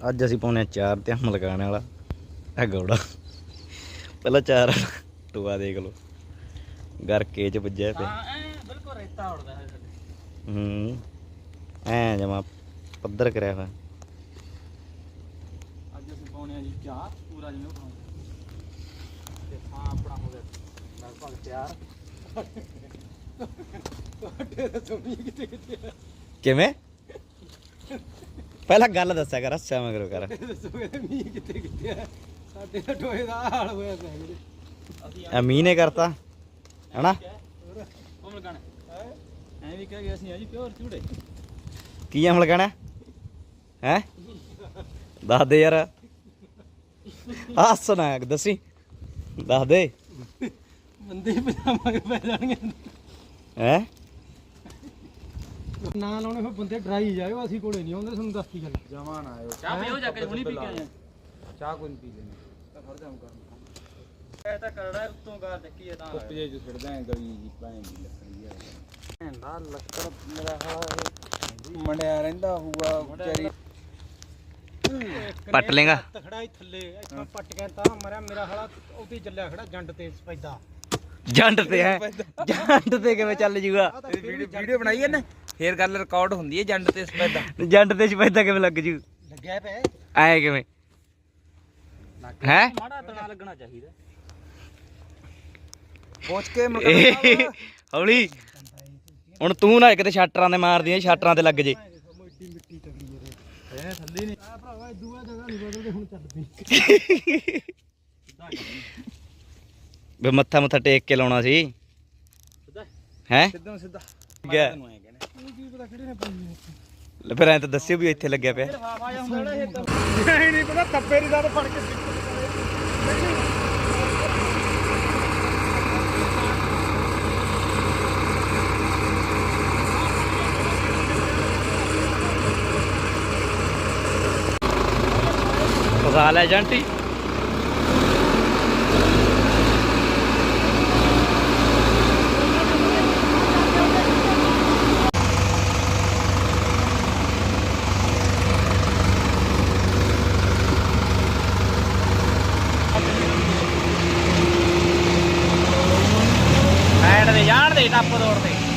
ਅੱਜ ਅਸੀਂ ਪਾਉਣੇ ਆ ਚਾਰ ਤੇ ਹਮ ਲਗਾਉਣ ਵਾਲਾ ਇਹ ਗੌੜਾ। ਪਹਿਲਾਂ ਚਾਰ ਟੂਆ ਦੇਖ ਲਓ। ਗਰ ਕੇ ਚ ਵੱਜਿਆ ਪਿਆ। ਹਾਂ ਐ ਬਿਲਕੁਲ ਰੇਤਾ ਉੜਦਾ ਹੈ ਸਾਡੇ। ਹੂੰ ਐ ਜਮਾ ਪੱਧਰ ਕਰਿਆ ਹੋਇਆ। ਅੱਜ ਅਸੀਂ ਪਾਉਣੇ ਆ ਜੀ ਚਾਹ ਪੂਰਾ ਜਿਵੇਂ ਪਾਉਂਦੇ ਤੇ ਹਾਂ ਆਪਣਾ ਹੋ ਗਿਆ ਲਗਭਗ ਤਿਆਰ। ਤੁਹਾਡੇ ਦੱਸੋ ਵੀ ਕਿਤੇ ਕਿਤੇ ਆ? ਕਿਵੇਂ? ਪਹਿਲਾਂ ਗੱਲ ਦੱਸਿਆ ਕਰ ਹੱਸਿਆ ਮਗਰੋਂ ਕਰ। ਦੱਸੋ ਕਿ ਮੀਂਹ ਕਿਤੇ ਕਿਤੇ ਆ? ਸਾਡੇ ਤਾਂ ਟੋਏ ਦਾ ਹਾਲ ਹੋਇਆ ਪਿਆ ਵੀਰੇ। ਅਸੀਂ ਆ ਮੀਂਹ ਨੇ ਕਰਤਾ ਹਨਾ? ਐ ਵੀ ਕਹਿ ਆ ਜੀ ਪਿਓਰ ਕੀ ਹਮ ਲਗਾਣਾ ਹੈ? ਦੱਸ ਦੇ ਯਾਰ। ਆ ਸੁਣਾ ਦੱਸੀ। ਦੱਸ ਦੇ। ਬੰਦੇ ਪਜਾਮਾ ਕੇ ਪੈ ਜਾਣਗੇ? ਹੈ? ਨਾ ਲਾਉਣੇ ਫਿਰ ਬੰਦੇ ਡਰਾਈ ਜਾਇਓ ਅਸੀਂ ਕੋਲੇ ਨਹੀਂ ਆਉਂਦੇ ਤੁਹਾਨੂੰ ਦੱਸਦੀ ਗੱਲ। ਜਮਾ ਨਾ ਆਇਓ। ਚਾਹ ਪੀਓ ਜਾ ਕੇ ਹੁਣੀ ਪੀ ਕੇ ਆਏ ਚਾਹ ਕੋਈ ਨਹੀਂ ਪੀ ਲੈਣੀ ਤਾਂ ਫੜ ਜਾਮ ਕਰ ਇਹ ਤਾਂ ਕਰੜਾ ਉੱਤੋਂ ਗਾਰ ਚੱਕੀ ਹੈ ਤਾਂ। ਕੁੱਪ ਜੇ ਚ ਛੱਡਦਾ ਹੈ ਗਲੀ ਜੀ ਪਾਣੀ ਦੀ ਲੱਕੜੀ ਆ। ਭੈਂਦਾ ਲੱਕੜ ਮੇਰਾ ਹਾਲਾ ਮੰਡਿਆ ਰਹਿੰਦਾ ਹੂਆ ਵਿਚਾਰੀ। ਪੱਟ ਲੇਗਾ। ਤਖੜਾ ਹੀ ਥੱਲੇ ਇੱਥੋਂ ਪੱਟ ਕੇ ਤਾਂ ਮਰਿਆ ਮੇਰਾ ਹਾਲਾ ਉਹਦੀ ਜੱਲਿਆ ਖੜਾ ਜੰਡ ਤੇ ਸਪੈਦਾ। ਜੰਡ ਤੇ ਹੈ। ਜੰਡ ਤੇ ਕਿਵੇਂ ਚੱਲ ਜੂਗਾ? ਵੀਡੀਓ ਵੀਡੀਓ ਬਣਾਈ ਹੈ ਨਾ ਫੇਰ ਗੱਲ ਰਿਕਾਰਡ ਹੁੰਦੀ ਹੈ ਜੰਡ ਤੇ ਸਪੈਦਾ। ਜੰਡ ਤੇ ਸਪੈਦਾ ਕਿਵੇਂ ਲੱਗ ਜੂ? ਲੱਗਿਆ ਪਿਆ ਐ ਕਿਵੇਂ? ਹੈ? ਮਾੜਾ ਤਣਾ ਲੱਗਣਾ ਚਾਹੀਦਾ। ਪਹੁੰਚ ਕੇ ਇਹ ਹੌਲੀ। ਹੁਣ ਤੂੰ ਨਾ ਕਿਤੇ ਸ਼ਾਟਰਾਂ ਦੇ ਮਾਰਦੀਆਂ ਸ਼ਾਟਰਾਂ ਤੇ ਲੱਗ ਜੇ। ਮੋਟੀ ਮਿੱਟੀ ਤਗੜੀ ਇਹਦੇ ਇਹ ਥੱਲੇ ਨਹੀਂ। ਆ ਭਰਾਵਾ ਦੂਆ ਜਗ੍ਹਾ ਨਹੀਂ ਬਦਲਦੇ ਹੁਣ ਚੱਲ ਪਈ। ਵੀ ਮੱਥਾ ਮੱਥਾ ਟੇਕ ਕੇ ਲਾਉਣਾ ਸੀ। ਹੈ? ਸਿੱਧਾ ਸਿੱਧਾ। ਗਿਆ ਤੈਨੂੰ ਐਂ ਕਹਿੰਦੇ ਤੂੰ ਕੀ ਪਤਾ ਕਿਹੜੇ ਨੇ ਪਾਈ ਲੈ ਫਿਰ ਐਂ ਤਾਂ ਦੱਸਿਓ ਵੀ ਇੱਥੇ ਲੱਗਿਆ ਪਿਆ। ਲਫਾਫਾ ਜਾਂ ਹੁੰਦਾ ਜਿਹੜਾ ਇਹ ਨਹੀਂ ਨਹੀਂ ਪਤਾ ਕੱਪੇ ਦੀ ਦਰ ਫੜ ਕੇ ਫਸਾ ਲੈ ਜੰਟੀ। 50 ਦੇ ਟੱਪ ਰੋਡ ਤੇ।